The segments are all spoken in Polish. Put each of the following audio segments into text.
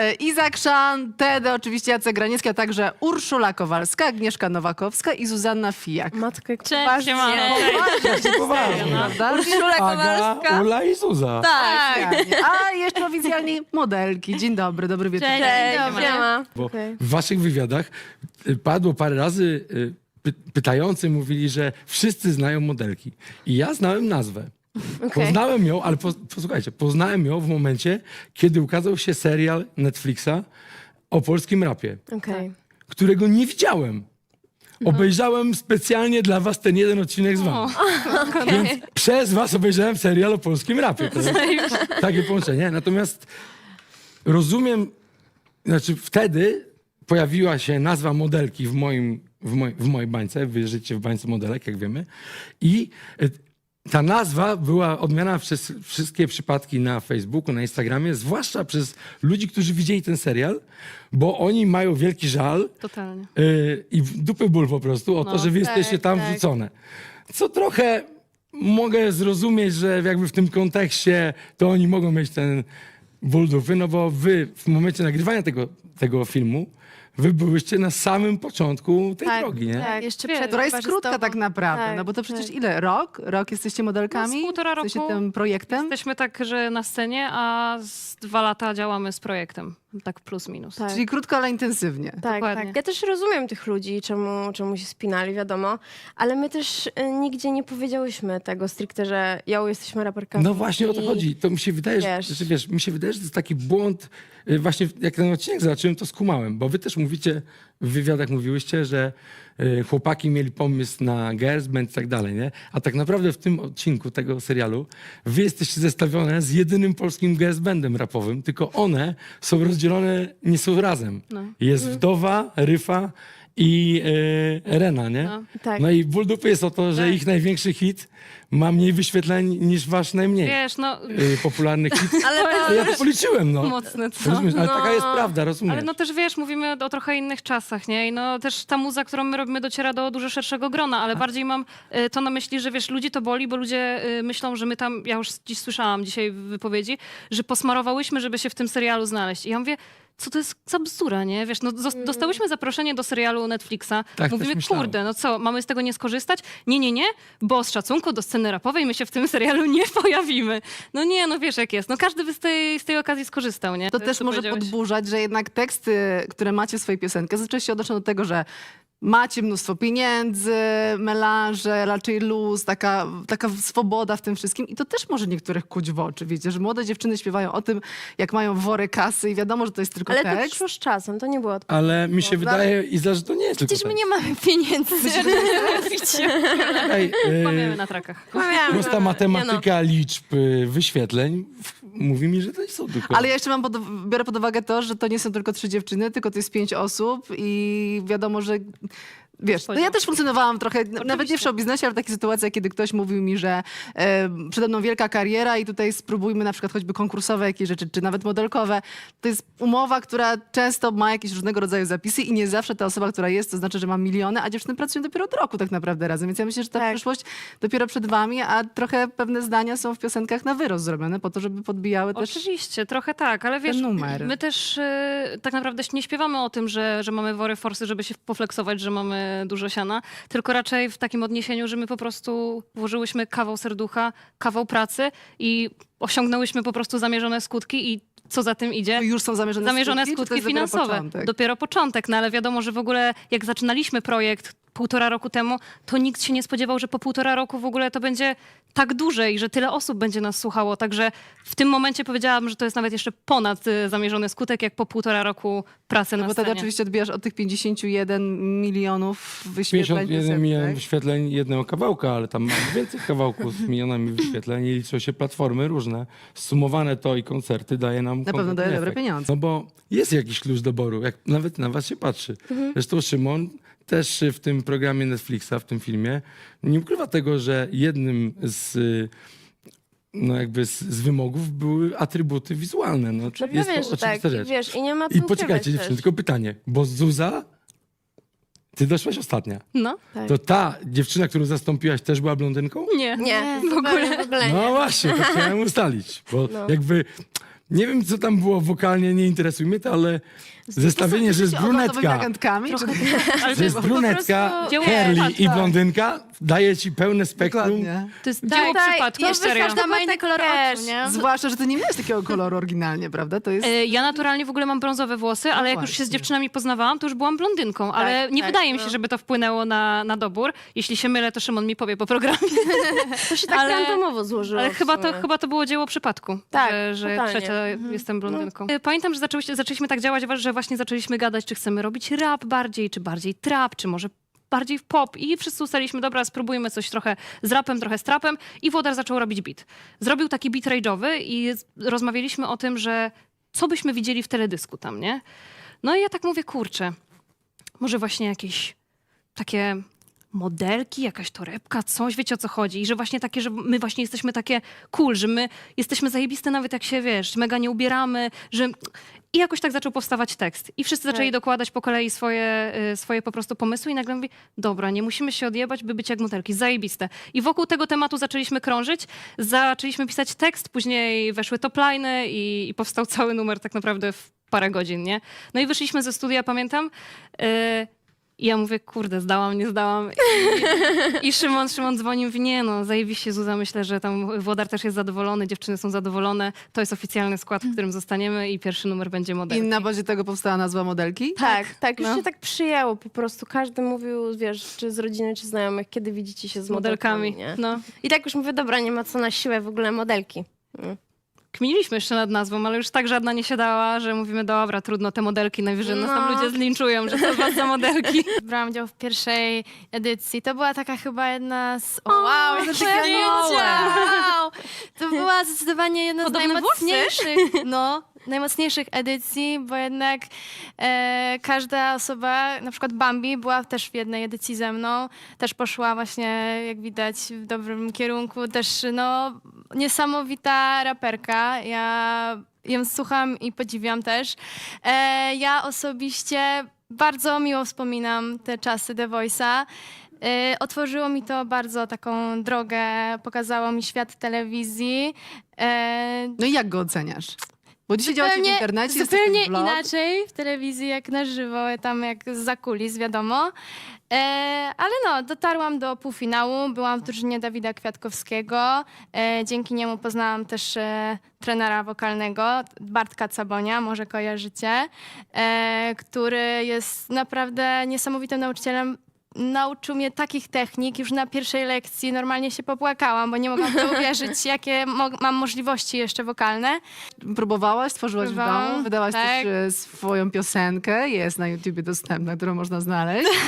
E, Izak Szan, Tedy, oczywiście Jacek Graniecki, a także Urszula Kowalska, Agnieszka Nowakowska i Zuzanna Fijak. Matkę, Cześć, poważnie. siemano. Poważnie. Prawda? Urszula Aga, Kowalska. Ula i Zuza. Tak. Fajnie. A jeszcze oficjalnie modelki. Dzień dobry, dobry wieczór. Cześć. Cześć, siema. Bo Okej. w waszych wywiadach y, padło parę razy, y, py, pytający mówili, że wszyscy znają modelki. I ja znałem nazwę. Okej. Poznałem ją, ale po, posłuchajcie, poznałem ją w momencie, kiedy ukazał się serial Netflixa o polskim rapie, Okej. którego nie widziałem. Obejrzałem specjalnie dla was ten jeden odcinek z wami. Więc przez was obejrzałem serial o polskim rapie. Jest takie połączenie. Natomiast rozumiem, znaczy wtedy pojawiła się nazwa modelki w, moim, w, moj, w mojej bańce. Wy życie w bańce modelek, jak wiemy. I y, ta nazwa była odmiana przez wszystkie przypadki na Facebooku, na Instagramie, zwłaszcza przez ludzi, którzy widzieli ten serial, bo oni mają wielki żal Totalnie. yy, i dupy ból po prostu o to, No, że wy tak, jesteście tam tak. wrzucone. Co trochę mogę zrozumieć, że jakby w tym kontekście to oni mogą mieć ten ból dupy, no bo wy w momencie nagrywania tego, tego filmu, wy byłyście na samym początku tej Tak, drogi, nie? tak. Jeszcze przed Która jest krótka tak naprawdę, Tak, no bo to przecież tak. ile? Rok? Rok jesteście modelkami? No, z półtora roku Jesteście tym projektem? Jesteśmy tak, że na scenie, a z dwa lata działamy z projektem. Tak plus minus. Tak. Czyli krótko, ale intensywnie. Tak, Dokładnie. tak. Ja też rozumiem tych ludzi, czemu, czemu się spinali, wiadomo, ale my też y, nigdzie nie powiedziałyśmy tego stricte, że ja jesteśmy raperkami. No właśnie o to i- chodzi. To mi się wydaje, Wiesz. że, że wiesz, mi się wydaje, że to jest taki błąd. y, Właśnie jak ten odcinek zobaczyłem, to skumałem, bo wy też mówicie, w wywiadach mówiłyście, że chłopaki mieli pomysł na girls band i tak dalej, nie? A tak naprawdę w tym odcinku tego serialu wy jesteście zestawione z jedynym polskim girls bandem rapowym, tylko one są rozdzielone, nie są razem. No. Jest Wdowa, Ryfa i y, Rena, nie? No. Tak. No i ból dupy jest o to, że Tak. ich największy hit ma mniej wyświetleń niż wasz najmniej Wiesz, no y, popularny hit. Ale To ja to policzyłem, no. mocne co? Rozumiesz? Ale No. taka jest prawda, rozumiesz? Ale no też wiesz, mówimy o trochę innych czasach, nie? I no też ta muza, którą my robimy, dociera do dużo szerszego grona, ale bardziej mam y, to na myśli, że wiesz, ludzi to boli, bo ludzie y, myślą, że my tam, ja już dziś słyszałam dzisiaj w wypowiedzi, że posmarowałyśmy, żeby się w tym serialu znaleźć. I ja mówię, co to jest za bzdura, nie? Wiesz, no zos- dostałyśmy zaproszenie do serialu Netflixa. też Mówimy, kurde, no co, mamy z tego nie skorzystać? Nie, nie, nie, bo z szacunku do sceny rapowej my się w tym serialu nie pojawimy. No nie, no wiesz jak jest. No każdy by z tej, z tej okazji skorzystał, nie? To jest, też może podburzać, że jednak teksty, które macie w swojej piosence, zazwyczaj się odnoszą do tego, że macie mnóstwo pieniędzy, melanże, raczej luz, taka, taka swoboda w tym wszystkim. I to też może niektórych kuć w oczy, wiecie, że młode dziewczyny śpiewają o tym, jak mają wory kasy i wiadomo, że to jest tylko ale to tekst. przyszło z czasem, to nie było od... Ale mi się Dobra. wydaje, Iza, że to nie jest tylko Przecież my tak. nie mamy pieniędzy. Ej, y, na trakach. Prosta matematyka liczb y, wyświetleń w- mówi mi, że to nie są tylko... Ale ja jeszcze mam pod, biorę pod uwagę to, że to nie są tylko trzy dziewczyny, tylko to jest pięć osób i wiadomo, że wiesz, no ja też funkcjonowałam trochę, nawet nie w show biznesie, ale w takich sytuacjach, kiedy ktoś mówił mi, że e, przede mną wielka kariera i tutaj spróbujmy na przykład choćby konkursowe jakieś rzeczy, czy nawet modelkowe. To jest umowa, która często ma jakieś różnego rodzaju zapisy i nie zawsze ta osoba, która jest, to znaczy, że ma miliony, a dziewczyny pracują dopiero od roku tak naprawdę razem, więc ja myślę, że ta Tak. przyszłość dopiero przed wami, a trochę pewne zdania są w piosenkach na wyrost zrobione po to, żeby podbijały też Oczywiście, trochę tak, ale wiesz, numer. my też e, tak naprawdę nie śpiewamy o tym, że, że mamy wory forsy, żeby się pofleksować, że mamy dużo siana, tylko raczej w takim odniesieniu, że my po prostu włożyłyśmy kawał serducha, kawał pracy i osiągnęłyśmy po prostu zamierzone skutki i co za tym idzie? To już są zamierzone, zamierzone skutki, skutki jest dopiero finansowe. początek? Dopiero początek, no ale wiadomo, że w ogóle jak zaczynaliśmy projekt półtora roku temu, to nikt się nie spodziewał, że po półtora roku w ogóle to będzie tak duże i że tyle osób będzie nas słuchało. Także w tym momencie powiedziałabym, że to jest nawet jeszcze ponad y, zamierzony skutek, jak po półtora roku pracy No na bo wtedy scenie. oczywiście odbijasz od tych 51 milionów wyświetleń. 51 piosenek. milionów wyświetleń jednego kawałka, ale tam mam więcej kawałków z milionami wyświetleń i liczą się platformy różne. Sumowane to i koncerty daje nam Na pewno konkretny daje dobre efekt. pieniądze. No bo jest jakiś klucz doboru, jak nawet na was się patrzy. Mhm. Zresztą Szymon też w tym programie Netflixa, w tym filmie, nie ukrywa tego, że jednym z no jakby z, z wymogów były atrybuty wizualne. No, No jest pewnie, to oczywista tak. I rzecz. wiesz, i nie ma co I poczekajcie dziewczyny, tylko pytanie, bo Zuza, ty doszłaś ostatnia. No, Tak. To ta dziewczyna, którą zastąpiłaś, też była blondynką? nie. Nie, w ogóle. w ogóle nie. No właśnie, to chciałem ustalić, bo No. jakby Nie wiem, co tam było wokalnie, nie interesuje mnie to, ale zestawienie, że jest brunetka, agentkami? Czy... Ale że jest po brunetka, prostu dzieło Curly przypadku. i blondynka, daje ci pełne spektrum. Dokładnie. To jest Tak, dzieło tak, przypadku, to serio. Każda ma inny tak kolor też. oczu, nie? Zwłaszcza, że ty nie miałeś takiego koloru oryginalnie, prawda? To jest... E, Ja naturalnie w ogóle mam brązowe włosy, ale jak już się z właśnie. dziewczynami poznawałam, to już byłam blondynką, ale nie tak, wydaje mi no. się, żeby to wpłynęło na, na dobór. Jeśli się mylę, to Szymon mi powie po programie. To się tak Ale- randomowo złożyło. Ale w chyba to, sumie. chyba to było dzieło przypadku, Tak, że, że totalnie. trzecia Mhm. jestem blondynką. No. E, Pamiętam, że zaczęłyście, zaczęliśmy tak działać, że właśnie zaczęliśmy gadać, czy chcemy robić rap bardziej, czy bardziej trap, czy może bardziej w pop i wszyscy ustaliliśmy, dobra, spróbujmy coś trochę z rapem, trochę z trapem i Włodar zaczął robić beat. Zrobił taki beat rage'owy i rozmawialiśmy o tym, że co byśmy widzieli w teledysku tam, nie? No i ja tak mówię, kurczę, może właśnie jakieś takie modelki, jakaś torebka, coś, wiecie o co chodzi. I że właśnie takie, że my właśnie jesteśmy takie cool, że my jesteśmy zajebiste nawet jak się, wiesz, mega nie ubieramy, że... I jakoś tak zaczął powstawać tekst. I wszyscy zaczęli Tak. dokładać po kolei swoje, y, swoje po prostu pomysły i nagle mówi, dobra, nie musimy się odjebać, by być jak modelki, zajebiste. I wokół tego tematu zaczęliśmy krążyć, zaczęliśmy pisać tekst, później weszły topliny i, i powstał cały numer tak naprawdę w parę godzin, nie? No i wyszliśmy ze studia, pamiętam, y, i ja mówię, kurde, zdałam, nie zdałam. I, i Szymon, Szymon dzwoni, mówi, nie no, zajebiście Zuza, myślę, że tam Włodar też jest zadowolony, dziewczyny są zadowolone, to jest oficjalny skład, w którym zostaniemy i pierwszy numer będzie model. I na bazie tego powstała nazwa modelki? Tak, tak, już no. się tak przyjęło po prostu. Każdy mówił, wiesz, czy z rodziny, czy znajomych, kiedy widzicie się z, z modelkami. nie? No. I tak już mówię, dobra, nie ma co na siłę w ogóle modelki. Kminiliśmy jeszcze nad nazwą, ale już tak żadna nie się dała, że mówimy, dobra, trudno, te modelki, najwyżej nas tam No. ludzie zlinczują, że to z was za modelki. Brałam udział w pierwszej edycji. To była taka chyba jedna z... O, wow, jakie anioły. wow! To była zdecydowanie jedna Podobne z najmocniejszych, no, najmocniejszych edycji, bo jednak e, każda osoba, na przykład Bambi była też w jednej edycji ze mną, też poszła właśnie, jak widać, w dobrym kierunku, też no, niesamowita raperka. Ja ją słucham i podziwiam też. E, ja osobiście bardzo miło wspominam te czasy The Voice'a. E, Otworzyło mi to bardzo taką drogę, pokazało mi świat telewizji. E, No i jak go oceniasz? Bo dzisiaj działacie w internecie, jest zupełnie taki blog. inaczej w telewizji jak na żywo, tam jak za kulis, wiadomo. E, ale no, dotarłam do półfinału, byłam w drużynie Dawida Kwiatkowskiego. E, dzięki niemu poznałam też e, trenera wokalnego, Bartka Cabonia, może kojarzycie, e, który jest naprawdę niesamowitym nauczycielem. Nauczył mnie takich technik już na pierwszej lekcji. Normalnie się popłakałam, bo nie mogłam w to uwierzyć, jakie mo- mam możliwości jeszcze wokalne. Próbowałaś, stworzyłaś w Próbowałam, domu, wydałaś tak. też e, swoją piosenkę, jest na YouTubie dostępna, którą można znaleźć.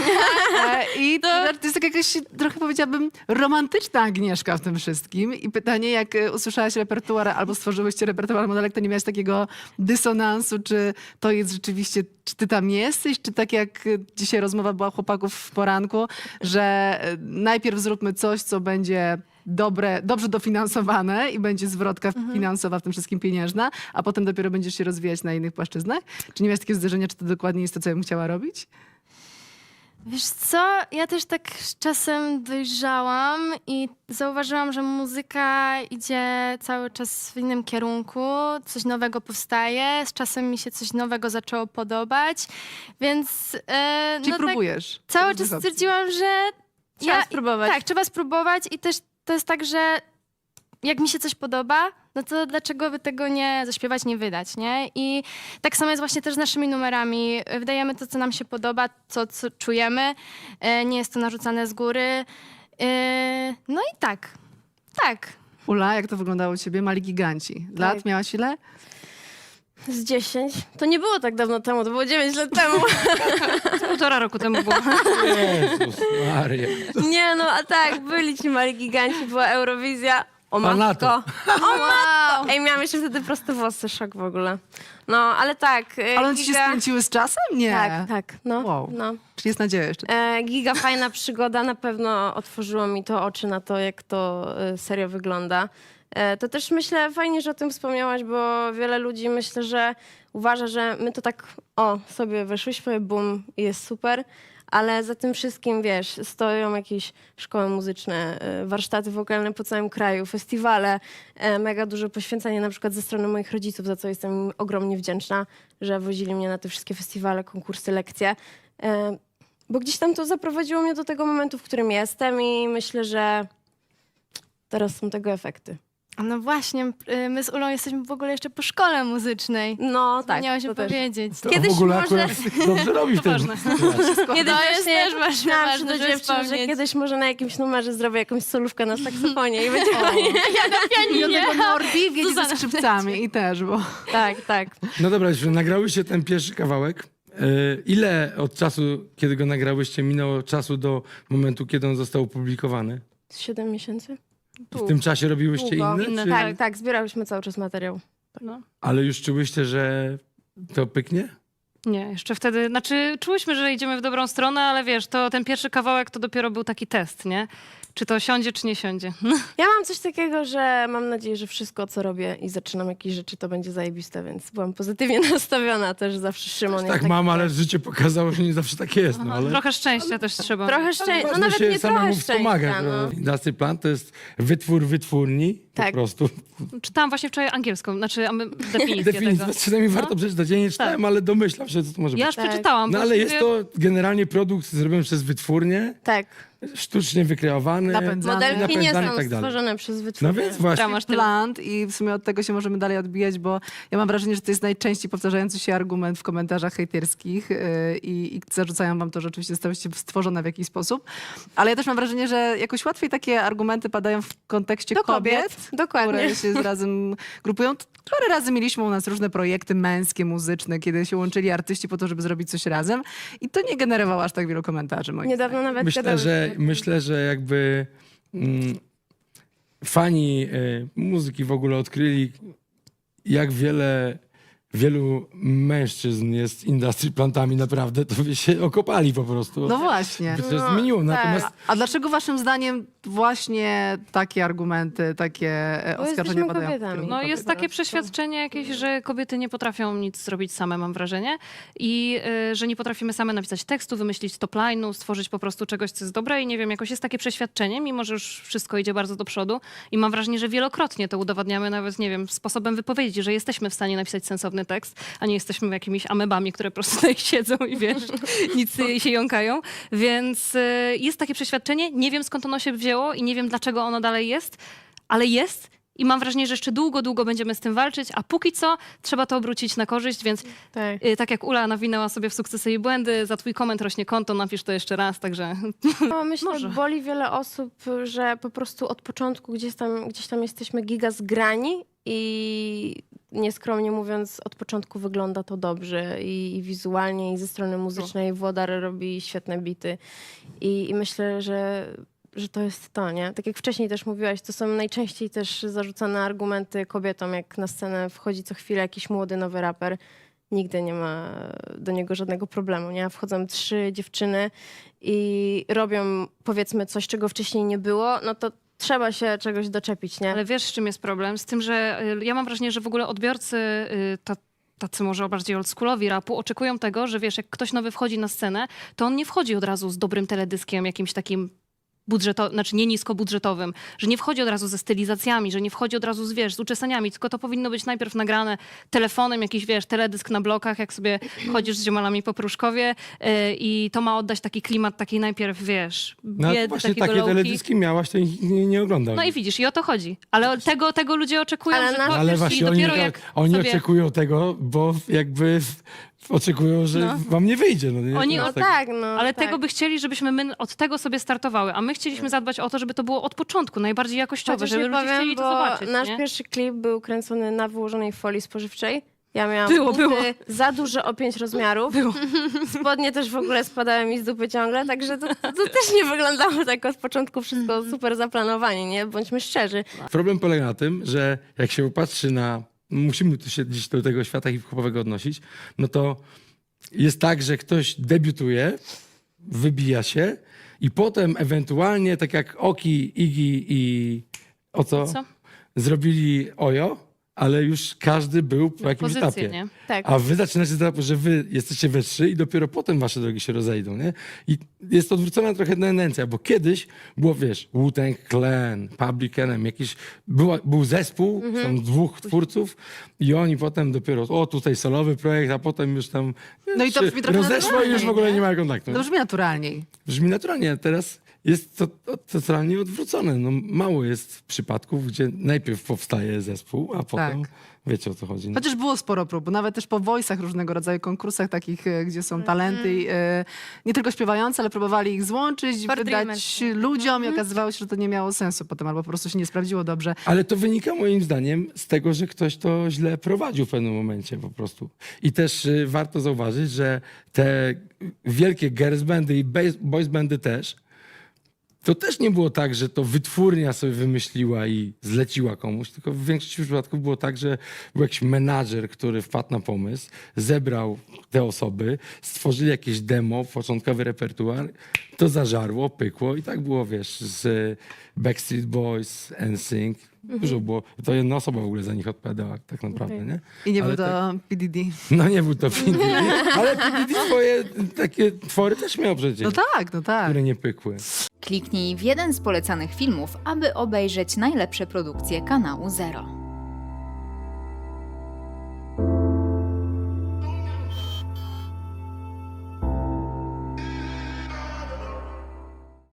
E, I to... to jest tak jakaś, trochę powiedziałabym, romantyczna Agnieszka w tym wszystkim. I pytanie, jak e, usłyszałaś repertuar albo stworzyłyście repertuar modelek, to nie miałaś takiego dysonansu, czy to jest rzeczywiście, czy ty tam jesteś, czy tak jak e, dzisiaj rozmowa była chłopaków w poranku, że e, najpierw zróbmy coś, co będzie dobre, dobrze dofinansowane i będzie zwrotka finansowa w tym wszystkim pieniężna, a potem dopiero będziesz się rozwijać na innych płaszczyznach? Czy nie miałeś takiego zdarzenia, czy to dokładnie jest to, co ja bym chciała robić? Wiesz co, ja też tak z czasem dojrzałam i zauważyłam, że muzyka idzie cały czas w innym kierunku, coś nowego powstaje, z czasem mi się coś nowego zaczęło podobać, więc e, Czyli no tak próbujesz? cały różnych czas stwierdziłam, że Trzeba ja, spróbować. tak, trzeba spróbować i też to jest tak, że jak mi się coś podoba, no to dlaczego by tego nie zaśpiewać, nie wydać, nie? I tak samo jest właśnie też z naszymi numerami. Wydajemy to, co nam się podoba, to, co czujemy. E, Nie jest to narzucane z góry. E, No i tak. Tak. Ula, jak to wyglądało u ciebie? Mali giganci. Lat Tak. miałaś ile? Z 10? To nie było tak dawno temu, to było 9 lat temu. Półtora roku temu było. Jezus Maria. Nie no, a tak, byli ci mali giganci, była Eurowizja. O Panato. matko. O matko. Ej, miałam jeszcze wtedy proste włosy, szok w ogóle. No, ale tak. e, Ale one ci się giga- skręciły z czasem? Nie. Tak, tak, no. Wow. no. Czyli jest nadzieja jeszcze. E, giga fajna przygoda, na pewno otworzyło mi to oczy na to, jak to e, serio wygląda. E, to też myślę, fajnie, że o tym wspomniałaś, bo wiele ludzi myślę, że uważa, że my to tak, o, sobie weszłyśmy, bum, i jest super, ale za tym wszystkim, wiesz, stoją jakieś szkoły muzyczne, e, warsztaty wokalne po całym kraju, festiwale, e, mega dużo poświęcenia na przykład ze strony moich rodziców, za co jestem im ogromnie wdzięczna, że wozili mnie na te wszystkie festiwale, konkursy, lekcje. E, Bo gdzieś tam to zaprowadziło mnie do tego momentu, w którym jestem i myślę, że teraz są tego efekty. No właśnie, y, my z Ulą jesteśmy w ogóle jeszcze po szkole muzycznej. No tak, Miałaś to też. powiedzieć. To Kiedyś w ogóle może- akurat dobrze robisz ten ważne. Kiedyś To jest właśnie też ważne, miałam ważne, że wspomnieć. kiedyś może na jakimś numerze zrobię jakąś solówkę na saksofonie i będzie fajnie. I od tego Norbi ze skrzypcami i też, bo... Tak, tak. No dobra, już nagrałyście ten pierwszy kawałek. E, Ile od czasu, kiedy go nagrałyście, minęło czasu do momentu, kiedy on został opublikowany? Siedem miesięcy? W tym czasie robiłyście Długo. inne? Inne, Czy... Tak, tak, zbierałyśmy cały czas materiał. No. Ale już czułyście, że to pyknie? Nie, jeszcze wtedy, znaczy czułyśmy, że idziemy w dobrą stronę, ale wiesz, to ten pierwszy kawałek to dopiero był taki test, nie? Czy to siądzie, czy nie siądzie. Ja mam coś takiego, że mam nadzieję, że wszystko, co robię i zaczynam jakieś rzeczy, to będzie zajebiste, więc byłam pozytywnie nastawiona też zawsze Szymon. jest Tak taki- mam, ale życie pokazało, że nie zawsze tak jest. No, ale... Trochę szczęścia też trzeba. Trochę szczęścia, no Ważne nawet się nie samemu trochę wspomagać. szczęścia, no. No. Industry Plan to jest wytwór wytwórni. Po Tak. prostu. Czytałam właśnie wczoraj angielską, znaczy a my- definicję tego. Przynajmniej warto przeczytać. Ja nie czytałem, Tak. ale domyślam się, co to może Ja być. już Tak. przeczytałam. No bo ale jest to generalnie produkt zrobiony przez wytwórnię, Tak. Sztucznie wykreowany. Napędzany. Modelki nie są i tak dalej. stworzone przez No wytwórnię. więc właśnie. Masz plant i w sumie od tego się możemy dalej odbijać, bo ja mam wrażenie, że to jest najczęściej powtarzający się argument w komentarzach hejterskich yy, i, i zarzucają wam to, że oczywiście zostałyście stworzone w jakiś sposób. Ale ja też mam wrażenie, że jakoś łatwiej takie argumenty padają w kontekście Do kobiet, kobiet, dokładnie. które się razem grupują. Parę razy mieliśmy u nas różne projekty męskie, muzyczne, kiedy się łączyli artyści po to, żeby zrobić coś razem i to nie generowało aż tak wielu komentarzy moim Niedawno nawet Myślę, gadałyśmy. że, myślę, że jakby mm, fani y, muzyki w ogóle odkryli, jak wiele wielu mężczyzn jest industry plantami naprawdę, to by się okopali po prostu. No właśnie. By to No, zmieniło. tak. Natomiast A dlaczego waszym zdaniem właśnie takie argumenty, takie e, Bo oskarżenia padają? kobietami. No jest takie przeświadczenie jakieś, że kobiety nie potrafią nic zrobić same, mam wrażenie. I y, że nie potrafimy same napisać tekstu, wymyślić top line'u, stworzyć po prostu czegoś, co jest dobre i nie wiem, jakoś jest takie przeświadczenie, mimo że już wszystko idzie bardzo do przodu. I mam wrażenie, że wielokrotnie to udowadniamy nawet, nie wiem, sposobem wypowiedzi, że jesteśmy w stanie napisać sensowny tekst, a nie jesteśmy jakimiś amebami, które po prostu tutaj siedzą i wiesz, nic się jąkają. Więc y, jest takie przeświadczenie, nie wiem skąd ono się wzięło i nie wiem dlaczego ono dalej jest, ale jest i mam wrażenie, że jeszcze długo, długo będziemy z tym walczyć, a póki co trzeba to obrócić na korzyść, więc Tak. y, tak jak Ula nawinęła sobie w sukcesy i błędy, za twój koment rośnie konto, napisz to jeszcze raz, także No, myślę, Może. boli wiele osób, że po prostu od początku gdzieś tam, gdzieś tam jesteśmy giga zgrani i nieskromnie mówiąc, od początku wygląda to dobrze i, i wizualnie, i ze strony muzycznej. Włodar robi świetne bity i, i myślę, że że to jest to, nie? Tak jak wcześniej też mówiłaś, to są najczęściej też zarzucane argumenty kobietom, jak na scenę wchodzi co chwilę jakiś młody, nowy raper. Nigdy nie ma do niego żadnego problemu, nie? Wchodzą trzy dziewczyny i robią powiedzmy coś, czego wcześniej nie było, no to trzeba się czegoś doczepić, nie? Ale wiesz, z czym jest problem? Z tym, że y, ja mam wrażenie, że w ogóle odbiorcy, y, ta, tacy może bardziej oldschoolowi rapu, oczekują tego, że wiesz, jak ktoś nowy wchodzi na scenę, to on nie wchodzi od razu z dobrym teledyskiem, jakimś takim budżetowym, znaczy nie niskobudżetowym, że nie wchodzi od razu ze stylizacjami, że nie wchodzi od razu z, wiesz, z uczesaniami, tylko to powinno być najpierw nagrane telefonem, jakiś, wiesz, teledysk na blokach, jak sobie chodzisz z ziomalami po Pruszkowie y, i to ma oddać taki klimat takiej najpierw, wiesz, no, właśnie takie low-key. teledyski miałaś, to ich nie, nie oglądał. No i widzisz, i o to chodzi. Ale tego, tego ludzie oczekują, Ale że na- ale właśnie oni, jak oni sobie... oczekują tego, bo jakby oczekują, że No. wam nie wyjdzie. No, nie? Oni To no jest tak, no Ale tak. tego by chcieli, żebyśmy my od tego sobie startowały, a my chcieliśmy zadbać o to, żeby to było od początku, najbardziej jakościowe, Chociaż żeby nie ludzie powiem, chcieli to bo zobaczyć. nasz nie? pierwszy klip był kręcony na wyłożonej folii spożywczej. Ja miałam Było, buty było. za duże o pięć rozmiarów. Było. Spodnie też w ogóle spadały mi z dupy ciągle, także to, to też nie wyglądało tak od początku wszystko Mhm. super zaplanowanie, nie? Bądźmy szczerzy. Problem polega na tym, że jak się popatrzy na. Musimy tu się dziś do tego świata hip-hopowego odnosić, no to jest tak, że ktoś debiutuje, wybija się i potem ewentualnie, tak jak Oki, Igi i o co? Co? Zrobili Ojo, ale już każdy był po jakimś Pozycje, etapie. nie? Tak. A wy zaczynacie z etapu, że wy jesteście we trzy i dopiero potem wasze drogi się rozejdą, nie? I jest odwrócona trochę tendencja, bo kiedyś było, wiesz, Wu-Tang Clan, Public Enemy, jakiś, była, był zespół, tam dwóch twórców i oni potem dopiero, o tutaj solowy projekt, a potem już tam No i to się brzmi trochę rozeszło i już w ogóle nie? nie ma kontaktu. To brzmi naturalniej. Brzmi naturalnie, a teraz jest to, to totalnie odwrócone. No, mało jest przypadków, gdzie najpierw powstaje zespół, a potem wiecie o co chodzi. No. Chociaż było sporo prób, nawet też po voice'ach różnego rodzaju konkursach takich, e, gdzie są talenty, e, nie tylko śpiewające, ale próbowali ich złączyć, For wydać Dreamers. ludziom i okazywało się, że to nie miało sensu potem, albo po prostu się nie sprawdziło dobrze. Ale to wynika moim zdaniem z tego, że ktoś to źle prowadził w pewnym momencie po prostu. I też y, warto zauważyć, że te wielkie girls bandy i boys bandy też, to też nie było tak, że to wytwórnia sobie wymyśliła i zleciła komuś, tylko w większości przypadków było tak, że był jakiś menadżer, który wpadł na pomysł, zebrał te osoby, stworzyli jakieś demo, początkowy repertuar, to zażarło, pykło i tak było, wiesz, z Backstreet Boys, NSYNC, dużo było. To jedna osoba w ogóle za nich odpowiadała tak naprawdę, Okej. nie? I nie Ale był to PDD. No nie był to PDD, ale PDD swoje takie twory też miał przecież, No tak, no tak. które nie pykły. Kliknij w jeden z polecanych filmów, aby obejrzeć najlepsze produkcje kanału Zero.